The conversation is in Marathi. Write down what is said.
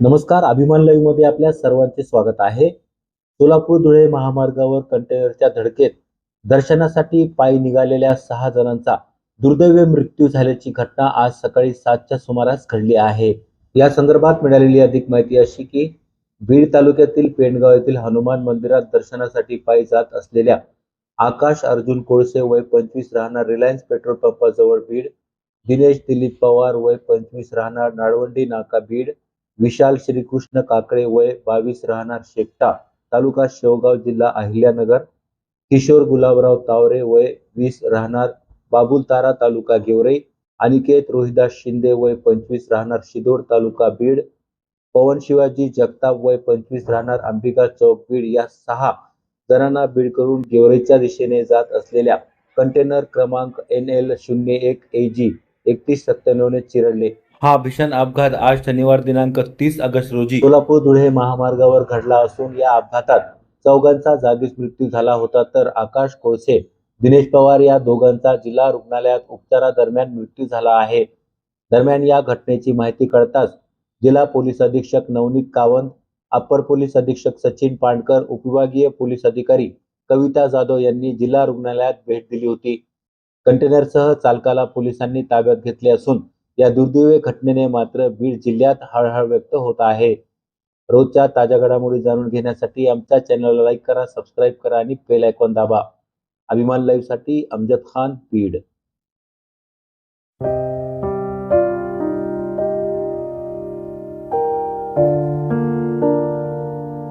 नमस्कार अभिमान लाईव्हमध्ये आपल्या सर्वांचे स्वागत आहे. सोलापूर धुळे महामार्गावर कंटेनरच्या धडकेत दर्शनासाठी पायी निघालेल्या सहा जणांचा दुर्दैवी मृत्यू झाल्याची घटना आज सकाळी सातच्या सुमारास घडली आहे. या संदर्भात मिळालेली अधिक माहिती अशी की बीड तालुक्यातील पेणगाव येथील हनुमान मंदिरात दर्शनासाठी पायी जात असलेल्या आकाश अर्जुन कोळसे वय पंचवीस राहणार रिलायन्स पेट्रोल पंपाजवळ बीड दिनेश दिलीप पवार वय पंचवीस राहणार नाळवंडी नाका बीड विशाल श्रीकृष्ण काकडे वय बावीस राहणार शेकटा तालुका शेवगाव जिल्हा अहिल्यानगर. किशोर गुलाबराव तावरे वय वीस राहणार बाबुलतारा तालुका गेवरे. अनिकेत रोहिदास शिंदे वय पंचवीस राहणार शिदोड तालुका बीड. पवन शिवाजी जगताप वय पंचवीस राहणार अंबिका चौक बीड या सहा जणांना बीड करून गेवरेच्या दिशेने जात असलेल्या कंटेनर क्रमांक एन एल शून्य एक ए जी एकतीस सत्त्याण्णवने चिरडले. हा भीषण अपघात आज शनिवार दिनांक तीस ऑगस्ट रोजी सोलापूर धुळे महामार्गावर घडला असून या अपघातात चौघांचा जागीच मृत्यू झाला होता तर आकाश कोळसे दिनेश पवार या दोघांचा जिल्हा रुग्णालयात उपचारादरम्यान मृत्यू झाला आहे. दरम्यान या घटनेची माहिती कळताच जिल्हा पोलीस अधीक्षक नवनीत कावंत अप्पर पोलीस अधीक्षक सचिन पांडकर उपविभागीय पोलीस अधिकारी कविता जाधव यांनी जिल्हा रुग्णालयात भेट दिली होती. कंटेनरसह चालकाला पोलिसांनी ताब्यात घेतले असून या दुर्दैवी घटनेने मात्र बीड जिल्ह्यात हळहळ व्यक्त होत आहे. रोजच्या ताज्या घडामोडी जाणून घेण्यासाठी आमच्या चॅनलला लाईक करा सबस्क्राईब करा आणि बेल आयकॉन दाबा. अभिमान लाईव्हसाठी अमजद खान बीड.